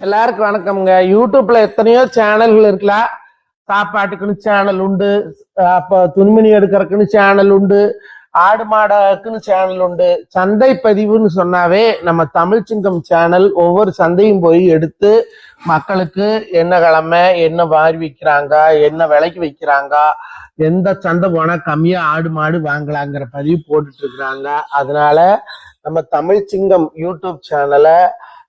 எல்லாருக்கும் வணக்கம்ங்க. யூடியூப்ல எத்தனையோ சேனல்கள் இருக்கலாம் சாப்பாட்டுக்குன்னு சேனல் உண்டு. அப்போ துணிமணி எடுக்கிறதுக்குன்னு சேனல் உண்டு. ஆடு மாடக்குன்னு சேனல் உண்டு. சந்தை பதிவுன்னு சொன்னாவே நம்ம தமிழ் சிங்கம் சேனல் ஒவ்வொரு சந்தையும் போய் எடுத்து மக்களுக்கு என்ன கிழமை என்ன வாரி விற்கிறாங்க என்ன விலைக்கு விற்கிறாங்க எந்த சந்தை போனால் கம்மியாக ஆடு மாடு வாங்கலாங்கிற பதிவு போட்டுட்டு இருக்கிறாங்க. அதனால நம்ம தமிழ் சிங்கம் யூடியூப் சேனலை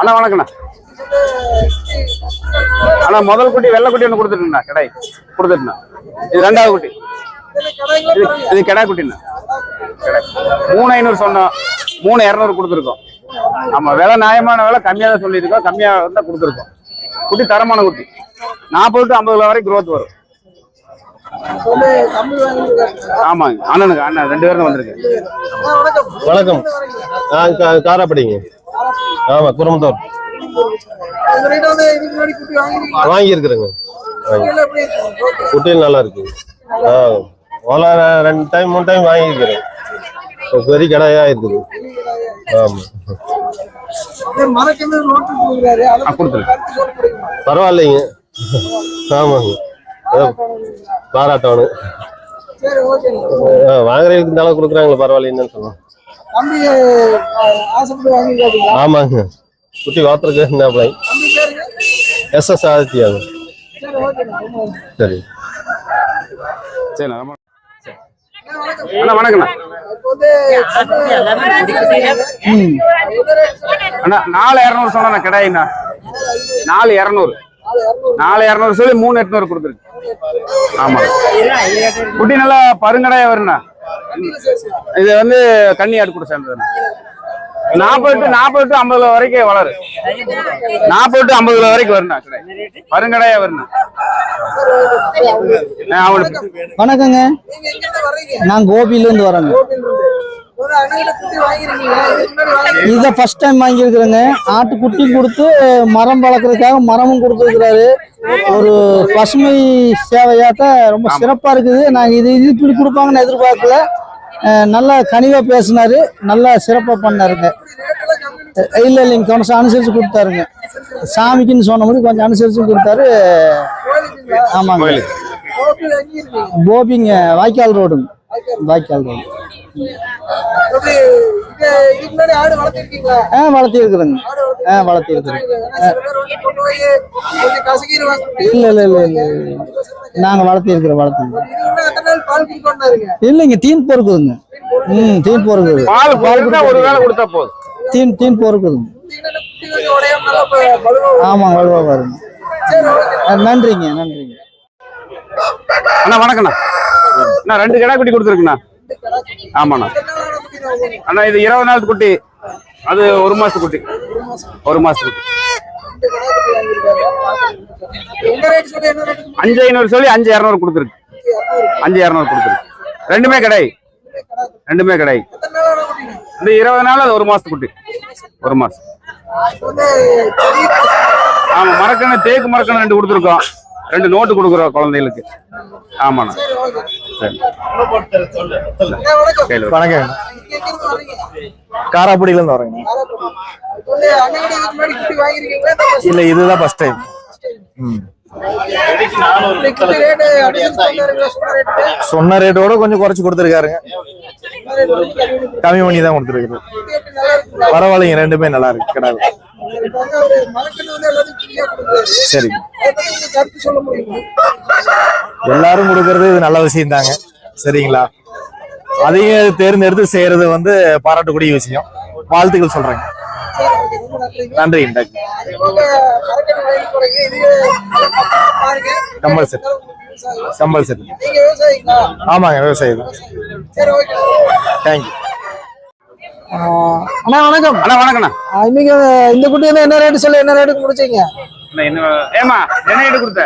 அண்ணா வணக்கண்ணா அண்ணா முதல் குட்டி வெள்ளை குட்டி ஒன்று கொடுத்துட்டுண்ணா கடை. கொடுத்துட்டுண்ணா. இது ரெண்டாவது குட்டி. இது இது கெடா குட்டிண்ணா. கடை மூணு ஐநூறு சொன்னோம். மூணு இரநூறு கொடுத்துருக்கோம். நம்ம விலை நியாயமான விலை கம்மியாக தான் சொல்லியிருக்கோம். கம்மியாக தான் கொடுத்துருக்கோம். குட்டி தரமான குட்டி. நாற்பது டு ஐம்பது கிலோ வரைக்கும் க்ரோத் வரும். ஆமாங்க. அண்ணனுக்கு அண்ணன் ரெண்டு பேரும் வந்திருக்கு வணக்கம். நான் காராப்படிங்க ஆமா குரம்பத்தூர் வாங்கி இருக்கிறேங்க குட்டியில் நல்லா இருக்கு. ஆ ஓலா ரெண்டு டைம் மூணு டைம் வாங்கியிருக்கிறேன். பெரிய கடையா இருக்குது. ஆமா. பரவாயில்லைங்க. ஆமாங்க. பாராட்டணும். வாங்குறதுக்கு அளவு கொடுக்குறாங்களே பரவாயில்லைன்னு சொல்லலாம் ஆமாங்க. குட்டி வாத்துருக்கு என்ன பிள்ளை எஸ் எஸ் ஆதித்யாங்க. சரி சரி. அண்ணா வணக்கண்ணா அண்ணா நாலு இரநூறு சொன்னா கிடையாதுண்ணா நாலு இரநூறு. நாலு இரநூறு சொல்லி மூணு எட்நூறு கொடுத்துருக்கு. ஆமா. குட்டி நல்லா பருங்கடையா வருண்ணா இது வந்து கன்னியாடு கூட சேர்ந்ததுண்ணா. நாற்பது டு நாற்பது டு ஐம்பது கிலோ வரைக்கும் வளரு. நாற்பது டு ஐம்பது கிலோ வரைக்கும் வருண்ணா கடை. பருங்கடையா வருண்ணா அவளுக்கு வணக்கங்க. நான் கோபியிலேருந்து வரேங்க. இதை ஃபர்ஸ்ட் டைம் வாங்கியிருக்கிறேங்க. ஆட்டுக்குட்டி கொடுத்து மரம் வளர்க்குறதுக்காக மரமும் கொடுத்துருக்கிறாரு. ஒரு பசுமை சேவையாட்ட ரொம்ப சிறப்பாக இருக்குது. நாங்கள் இது இது இப்படி கொடுப்பாங்கன்னு எதிர்பார்க்கல. நல்லா கனிவாக பேசினாரு. நல்லா சிறப்பாக பண்ணாருங்க. இல்லை இல்லைங்க. கொஞ்சம் அனுசரித்து கொடுத்தாருங்க. சாமிக்குன்னு சொன்னபடி கொஞ்சம் அனுசரித்து கொடுத்தாரு. ஆமாங்க. கோபிங்க வாய்க்கால் ரோடுங்க. வாய்க்கால் ரோடு. ஆ வளர்த்தி ஆ வளர்த்தி இருக்கிறேங்க இல்ல இல்ல இல்ல இல்ல. நாங்க வளர்த்தி இருக்கிறோம் வளர்த்தி இல்லைங்க தீன் பொறுக்குதுங்க. ம் தீன் பொறுக்குது. பால் பால் ஒரு வேளை கொடுத்தா போதும். தீன் தீன் பொறுக்குதுங்க. ஆமாங்க வலுவா பாருங்க நன்றிங்க நன்றிங்க. அண்ணா வணக்கண்ணா அண்ணா ரெண்டு கிடா குட்டி கொடுத்துருக்குண்ணா. ஆமாண்ணா. அண்ணா இது இருபது நாள் குட்டி. அது ஒரு மாசத்து குட்டி. ஒரு குட்டி. அஞ்சு ஐநூறு சொல்லி அஞ்சு இரநூறு கொடுத்துருக்கு. அஞ்சு இரநூறு கொடுத்துருக்கு. ரெண்டுமே கடை. ரெண்டுமே கடை. இந்த இருபது நாள் அது ஒரு மாசத்து குட்டி. ஒரு மாசம். ஆமா மரக்கண்ணு தேக்கு மரக்கண்ணு ரெண்டு கொடுத்துருக்கோம். ரெண்டு நோட்டு கொடுக்குறோம் குழந்தைகளுக்கு. ஆமாண்ணா. சரி. வணக்கம். காராப்படியில இருந்து வரேங்க இல்ல இதுதான் ஃபர்ஸ்ட் டைம் சொன்ன ரேட்டோட கொஞ்சம் குறைச்சு கொடுத்துருக்காருங்க. கம்மி பண்ணி. தான் கொடுத்துருக்காரு பரவாயில்லைங்க ரெண்டுமே நல்லா இருக்கு கிடாது சரி. எல்லாரும் கொடுக்கறது இது நல்ல விஷயம் தாங்க சரிங்களா? அதையும் தேர்ந்தெடுத்து செய்யறது வந்து பாராட்டக்கூடிய விஷயம். வாழ்த்துக்கள் சொல்றேங்க. நன்றி நன்றி கம்பல் செட் கம்பல் செட் ஆமாங்க விவசாயி தான் தேங்க்யூ அண்ணா வணக்கம். அண்ணா வணக்கண்ணா ஆ, இன்னைக்கு இந்த குட்டி என்ன ரேட்டு சொல்லி என்ன ரேட்டுக்கு முடிச்சீங்க? அண்ணா, என்ன ஏமா என்ன ரேட்டு கொடுத்த?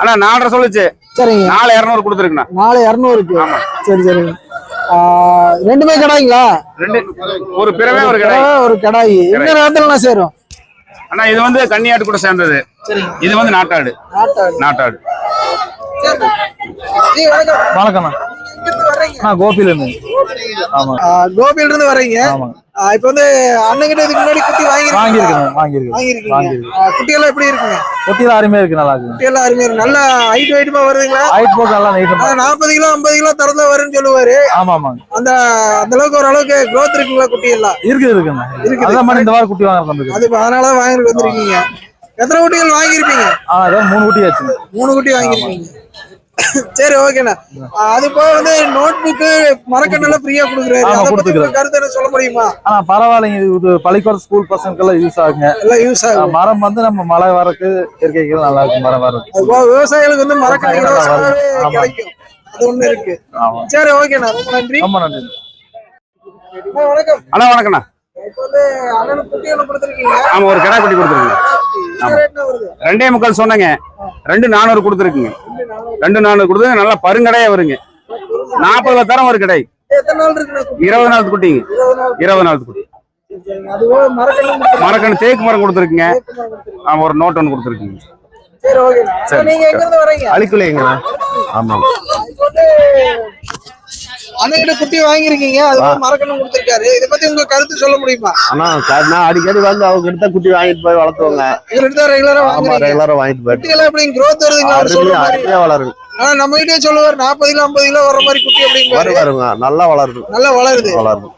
அண்ணா நாலரை சொல்லுச்சு. சரிங்க. நாலு இரநூறு கொடுத்துருக்குண்ணா. நாலு இரநூறுக்கு. சரி சரிங்க ரெண்டுமே கடாய்ங்களா? ரெண்டு ஒரு பிறவே ஒரு கடை ஒரு கடாய். எந்த நேரத்துல சேரும்? அண்ணா இது வந்து கன்னியாட்டு கூட சேர்ந்தது. இது வந்து நாட்டாடு. நாட்டாடு. வணக்கம்ண்ணா நான் கோபிலேருந்து ஆமாம் கோபியில இருந்து வர்றீங்க. ஆமாங்க ஆ, இப்ப வந்து அண்ணன் கிட்ட இதுக்கு முன்னாடி குட்டி வாங்கி வாங்கியிருக்கேன் வாங்கியிருக்கேன் வாங்கியிருக்கேன் குட்டி எல்லாம் எப்படி இருக்குங்க? கொட்டியில் அருமையாக இருக்கு நல்லா இருக்கு. குட்டி எல்லாம் அருமையா இருக்கு. நல்லா ஹைட் வெயிட்டுமா வருதுங்களா? ஹைட் போக்கு நல்லா நைட்டு நாற்பது கிலோ ஐம்பது கிலோ திறந்தா வரும்னு சொல்லுவாரு. ஆமாம் ஆமாங்க அந்த அந்த அளவுக்கு ஓரளவுக்கு growth இருக்குங்களா குட்டி எல்லாம் இருக்குது இருக்குண்ணா இருக்குது. அதான் இந்த வாரம் குட்டி வாங்க வந்துருக்கு அது அதனால வாங்கி வந்திருக்கீங்க. எத்தனை குட்டிகள் வாங்கியிருப்பீங்க? ஆ அதான் மூணு குட்டி ஆச்சு மூணு குட்டி வாங்கியிருக்கீங்க. சரி ஓகேண்ணா அது போக வந்து நோட் புக்கு மரக்கண்ணெல்லாம் ஃப்ரீயா கொடுக்குறாரு. அதை பத்தி கருத்து என்ன? சொல்ல முடியுமா? ஆனா பரவாயில்லைங்க. இது பள்ளிக்கூட ஸ்கூல் பசங்களுக்கெல்லாம் யூஸ் ஆகுங்க. எல்லாம் யூஸ் ஆகும் மரம் வந்து நம்ம மழை வரக்கு இயற்கைக்கு நல்லா இருக்கும் மரம் வரக்கு. விவசாயிகளுக்கு வந்து மரக்கண்ணு நல்லா வரும். இலவசமாவே ஆமா. கிடைக்கும். அது ஒண்ணு இருக்கு. சரி ஓகேண்ணா ரொம்ப நன்றி. ரொம்ப நன்றி. அண்ணா, வணக்கம். அண்ணா வணக்கண்ணா இப்போ வந்து அண்ணனுக்கு குட்டி ஒன்று கொடுத்துருக்கீங்க. ஆமா ஒரு கடை குட்டி கொடுத்துருக்குங்க. ரெண்டே முக்கால் சொன்னேங்க. ரெண்டு நானூறு கொடுத்துருக்குங்க. ரெண்டு நானூறு. கொடுத்து நல்லா பருங்கடையா வருங்க. நாற்பதுல தரம் ஒரு கடை. இருபது நாள் குட்டிங்க. இருபது நாள். குட்டி. மரக்கணு தேக்கு மரம் கொடுத்துருக்குங்க. ஆமா ஒரு நோட் ஒன்று கொடுத்துருக்குங்க. அழிக்கலைங்கண்ணா ஆமாம். அண்ணன்கிட்ட குட்டி வாங்கியிருக்கீங்க அது போக மரக்கண்ணு கொடுத்துருக்காரு. இதை பத்தி உங்க கருத்து சொல்ல முடியுமா? ஆனா நான் அடிக்கடி வந்து அவங்க கிட்ட குட்டி வாங்கிட்டு போய் வளர்த்துவாங்க. இவர்கிட்ட தான் ரெகுலரா வாங்குறீங்க. ரெகுலரா வாங்கிட்டு போயிட்டு. குட்டி எல்லாம் எப்படி growth வருதுங்களா? வளருங்க ஆனா நம்ம கிட்டே சொல்லுவார் நாற்பது கிலோ ஐம்பது கிலோ வர மாதிரி குட்டி அப்படிங்கிறாரு வரும் வருங்க. நல்லா வளருது. நல்லா வளருது. வளருது.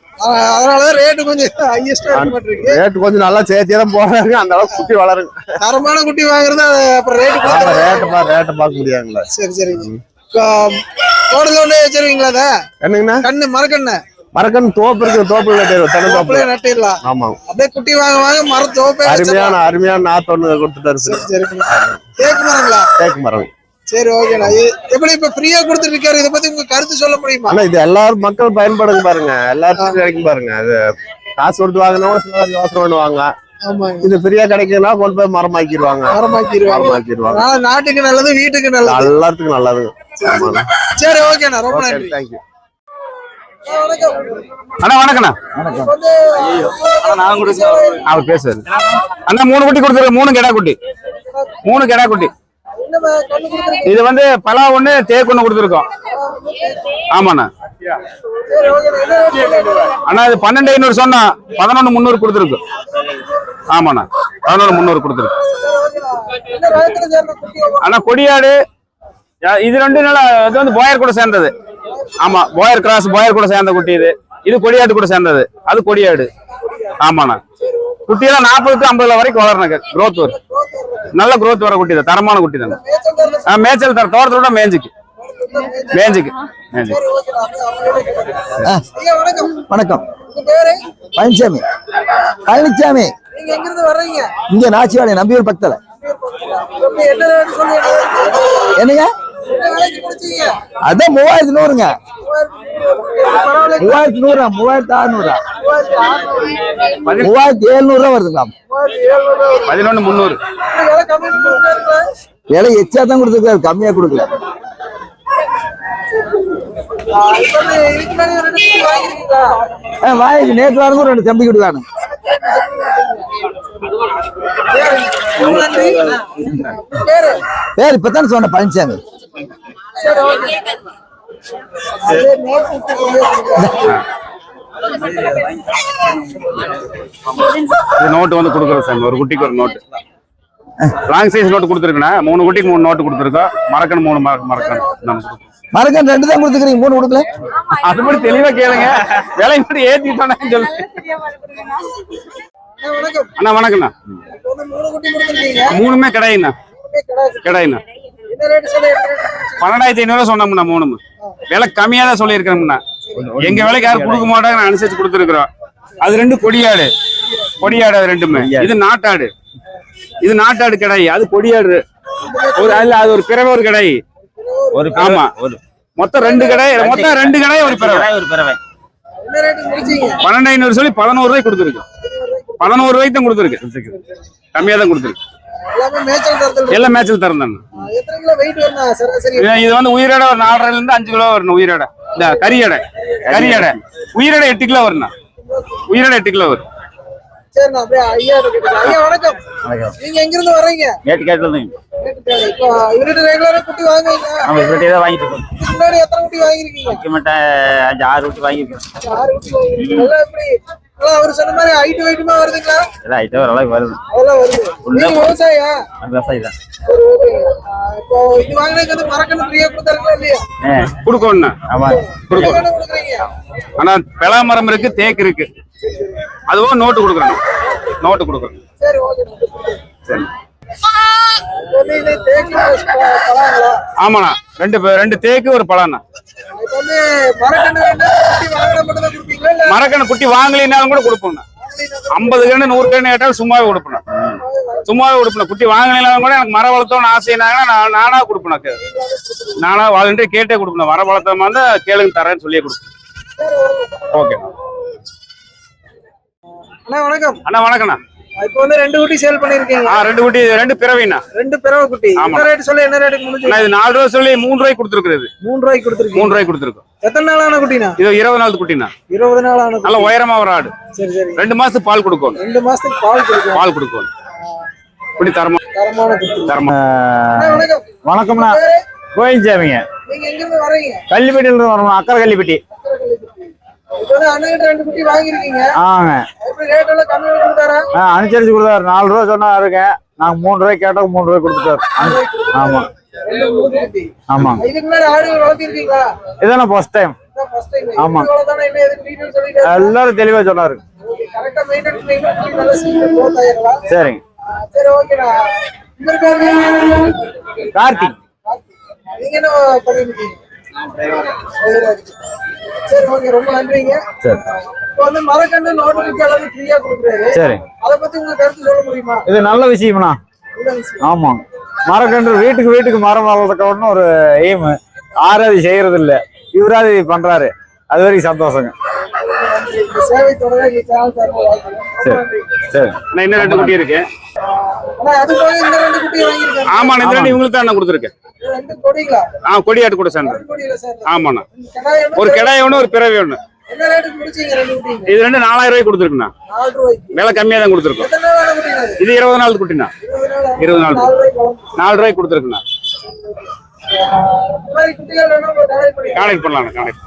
அதனாலதான் ரேட்டு கொஞ்சம் ஹையஸ்டா இருக்கு. ரேட்டு கொஞ்சம் நல்லா சேர்த்தே தான் போறாங்க. அந்த அளவுக்கு குட்டி வளருங்க. தரமான குட்டி வாங்குறது அப்புறம் ரேட்டு ரேட்டு பார்க்க முடியாதுங்களா. சரி சரிங்க தோட்டத்துல ஒண்ணு வச்சிருவீங்களா அத? என்னங்கண்ணா? கண்ணு மரக்கண்ணு. மரக்கன் தோப்பு இருக்கு தோப்புல நட்டு தென்னை தோப்புல தோப்புல நட்டிடலாம். ஆமாங்க அப்படியே குட்டி வாங்க வாங்க மரம் தோப்பே அருமையான அருமையான நாத்து ஒண்ணு கொடுத்துட்டாரு தேக்கு மரங்களா? தேக்கு மரம். சரி ஓகேண்ணா எப்படி இப்ப ஃப்ரீயா கொடுத்துட்டு இருக்காரு? இதை பத்தி உங்க கருத்து சொல்ல முடியுமா? ஆனா இது எல்லாரும் மக்கள் பயன்படுங்க பாருங்க. எல்லாத்துக்கும் கிடைக்கும் பாருங்க. அது காசு கொடுத்து வாங்கினவங்க யோசனை பண்ணுவாங்க இது ஃப்ரீயா கிடைக்குதுன்னா கொண்டு போய் மரமாக்கிடுவாங்க. மரமாக்கிடுவாங்க. நாட்டுக்கு நல்லது வீட்டுக்கு நல்லது. எல்லாத்துக்கும் ஆமாங்க சரி ஓகேண்ணா ரொம்ப நன்றி. தேங்க்யூ அண்ணா வணக்கண்ணா அவர் பேசுறாரு அண்ணா மூணு குட்டி கொடுத்துருக்கு மூணு கெடா குட்டி. மூணு கெடா குட்டி. இது வந்து பலா ஒண்ணு தேக்கு ஒண்ணு கொடுத்துருக்கோம். ஆமாண்ணா. அண்ணா இது பன்னெண்டு ஐநூறு சொன்னா பதினொன்று முந்நூறு கொடுத்துருக்கு. ஆமாண்ணா. பதினொன்று முந்நூறு கொடுத்துருக்கு. அண்ணா கொடியாடு. யா- இது ரெண்டு நாளா இது வந்து போயர் கூட சேர்ந்தது. ஆமா போயர் கிராஸ் போயர் கூட சேர்ந்த குட்டி இது. இது கொடியாடு கூட சேர்ந்தது. அது கொடியாடு. ஆமாண்ணா. குட்டியெல்லாம் நாற்பது டு ஐம்பதுல வரைக்கும் வளரணுங்க growth வரும். நல்ல growth வர குட்டி தான் தரமான குட்டி தானே. ஆ, மேய்ச்சல் தர தோட்டத்தை விட மேய்ஞ்சிக்கு. மேய்ஞ்சிக்கு. மேய்ஞ்சிக்கு. ஐயா வணக்கம். பழனிசாமி பழனிசாமி நீங்க எங்க இருந்து வர்றீங்க? இங்க நாச்சிவாடி நம்பியூர் பக்கத்துல. என்னங்க? அதான் மூவாயிரத்தி நூறுங்க. மூவாயிரத்தி நூறா. மூவாயிரத்தி அறுநூறா. மூவாயிரத்தி எழுநூறு. ரூபா வருதுங்களா பதினொன்று முந்நூறு விலை எச்சா தான் கொடுத்துருக்காரு கம்மியா கொடுக்கல ஆ, இப்ப வந்து இதுக்கு முன்னாடி ஒரு ரெண்டு குட்டி வாங்கிருக்கீங்களா ஆ, வாங்கி நேற்று வாரம் ரெண்டு தம்பி கொடுக்கானு பேரு பேர் இப்பதானே சொன்ன பழனிசாமி நோட்டு வந்து கொடுக்குறோம் சாமி ஒரு குட்டிக்கு ஒரு நோட்டு லாங் சைஸ் நோட்டு கொடுத்துருக்குண்ணா மூணு குட்டிக்கு மூணு நோட்டு கொடுத்துருக்கோம் மறக்கணும் மூணு மற- மறக்கணும். மறக்கன் ரெண்டு தான் கொடுத்துக்கிறீங்க மூணு கொடுக்கல. அதுபடி தெளிவா கேளுங்க. விலை மட்டும் ஏத்திட்டோன்னு சொல்லு. அண்ணா, வணக்கம். அண்ணா வணக்கண்ணா கொடுத்துருக்கீங்க. மூணுமே கடையிண்ணா. கடையிண்ணா? பன்னெண்டாயிரத்தி ஐநூறு சொன்னோம்ண்ணா மூணு விலை கம்மியா தான் சொல்லியிருக்கிறோம்ண்ணா. எங்க விலைக்கு யாரும் கொடுக்க மாட்டாங்க நான் அனுசரிச்சு கொடுத்துருக்குறோம். அது ரெண்டு கொடியாடு. கொடியாடு அது ரெண்டுமே. இது நாட்டாடு. இது நாட்டாடு கடை அது கொடியாடு. ஒரு அதுல அது ஒரு பிறவை ஒரு கடை. ஒரு ஆமா மொத்தம் ரெண்டு கடை மொத்தம் ரெண்டு கடை ஒரு பிறவை என்ன ரேட் முடிச்சீங்க? பன்னெண்டு ஐநூறு சொல்லி பதினோரு ரூபாய்க்கு கொடுத்துருக்கு. பதினோரு ரூபாய்க்கு தான் கொடுத்துருக்கு. கம்மியா தான் கொடுத்துருக்கு. எல்லாமே மேய்ச்சல் சராசரி இது வந்து உயிரோட ஒரு நாலரைல இருந்து அஞ்சு கிலோ வரணும் உயிரோட இந்த கறி எடை. கறி எடை. உயிரோட எட்டு கிலோ வரணும் உயிரோட எட்டு கிலோ வரும். சரிண்ணா அப்படியே ஐயா கிட்ட ஐயா வணக்கம். நீங்க எங்க இருந்து வர்றீங்க கேட்டது மேட்டுப்பாளையம். இப்போ இவர்கிட்ட ரெகுலரா குட்டி வாங்குவீங்க நம்ம இவர்கிட்ட தான் வாங்கிட்டு இருக்கோம் முன்னாடி எத்தனை குட்டி வாங்கிருக்கீங்க முக்கியமாட்ட அஞ்சு ஆறு விட்டு வாங்கியிருக்கோம். ஆறு குட்டி. நல்லா எப்படி? அவர் சொன்ன மாதிரி ஹைட் வெயிட்டுமா வருதுங்களா? வருது. அதெல்லாம் வருது. நீங்க விவசாயியா? விவசாயி தான். இப்போ இது வாங்கினதுக்கு வந்து மரக்கன்று ஃப்ரீயா கொடுத்தாருங்களா இல்லையா? ஏ கொடுக்கணும்ண்ணா. ஆமா. கொடுக்கணும் ஆனா மரம் இருக்கு தேக்கு இருக்கு. அதுவும் நோட்டு கொடுக்குறோம் நோட்டு சரி பழங்களா? ஆமாண்ணா. ரெண்டு ரெண்டு தேக்கு ஒரு பழம்ண்ணா. வேண்டாம் குட்டி வாங்கலினாலும் கூட கொடுப்போம்ண்ணா. ஐம்பது கண்ணு நூறு கண்ணு கேட்டாலும் சும்மாவே கொடுப்பேன் சும்மாவே கொடுப்பேன் குட்டி வாங்கலினாலும் கூட எனக்கு மரம் வளர்த்தோம்னு ஆசைனாங்கன்னா நான் நானா கொடுப்பேன் எனக்கு. நானா வாலண்டரி கேட்டே கொடுப்பேன் மரம் வளர்த்தமா இருந்தா கேளுங்க தரேன்னு சொல்லியே கொடுப்பேன் ஓகே அண்ணா வணக்கம். அண்ணா வணக்கண்ணா இப்போ வந்து ரெண்டு குட்டி சேல் பண்ணிருக்கீங்க ஆ ரெண்டு குட்டி ரெண்டு பிறவிண்ணா. ரெண்டு பிறவை குட்டி. என்ன ரேட் சொல்லி என்ன ரேட்டுக்கு முடிஞ்சு அண்ணா இது நாலு ரூபா சொல்லி மூணு ரூபாய்க்கு கொடுத்துருக்குறது மூணு ரூபாய்க்கு கொடுத்துருக்கீங்க. மூணு ரூபாய்க்கு கொடுத்துருக்கோம். எத்தனை நாள் ஆன குட்டினா இது இருபது நாள் குட்டிண்ணா. இருபது நாள் ஆன நல்ல உயரமா ஒரு ஆடு. சரி சரி. ரெண்டு மாசத்துக்கு பால் கொடுக்கணும். ரெண்டு மாசத்துக்கு பால் கொடுக்கும் பால் கொடுக்கணும். குட்டி தரமா தரமான குட்டி. தரமா அண்ணா, வணக்கம். வணக்கம்ண்ணா? கோயிஞ்சாமிங்க நீங்க எங்க இருந்து வரீங்க? கள்ளிப்பட்டியில இருந்து வரணும் அக்கறை கள்ளிப்பட்டி அனுசரிச்சு கொடுத்தாரு. நாலு ரூபா சொன்னாருங்க நாங்க மூணு ரூபாய் கேட்டோம் மூணு ரூபாய் கொடுத்துட்டாரு. ஆமா. ஆமா இதான ஃபர்ஸ்ட் டைம். ஆமா. எல்லாரும் தெளிவா சொன்னாரு. சரிங்க. கார்த்திக். நீங்க என்ன பண்ணிருக்கீங்க சரி ஓகே ரொம்ப நன்றிங்க. சரி. இப்போ வந்து மரக்கன்று நோட்டு புக் எல்லாமே ஃப்ரீயா கொடுக்குறாரு. சரி. அதை பத்தி உங்க கருத்து சொல்ல முடியுமா? இது நல்ல விஷயம்ண்ணா. ஆமா. மரக்கன்று வீட்டுக்கு வீட்டுக்கு மரம் வளர்க்கணும்னு ஒரு எய்ம் அது செய்யறது இல்ல இவராது பண்றாரு. அது வரைக்கும் சந்தோஷங்க. சேவை தொடர சரி. சரி. அண்ணா, இன்னும் ரெண்டு குட்டி இருக்கு. போக இந்த ரெண்டு குட்டி வாங்கியிருக்காங்க ஆமாண்ணா இந்த ரெண்டு இவங்களுக்கு தான் நான் கொடுத்துருக்கேன் இது ரெண்டு கொடிகளா? ஆ கொடியாட்டு கூட சேர்ந்து. ரெண்டு கொடியில சார் ஆமாண்ணா. ஒரு கிடாய் ஒன்று ஒரு பிறவி ஒன்று இது ரெண்டு நாலாயிரம் ரூபாய்க்கு கொடுத்துருக்குண்ணா. விலை கம்மியாக தான் கொடுத்துருக்கோம்? இது இருபது நாள் குட்டிண்ணா. இருபது நாள்? நாலு ரூபாய்க்கு கொடுத்துருக்குண்ணா. கான்டாக்ட் பண்ணி கான்டாக்ட்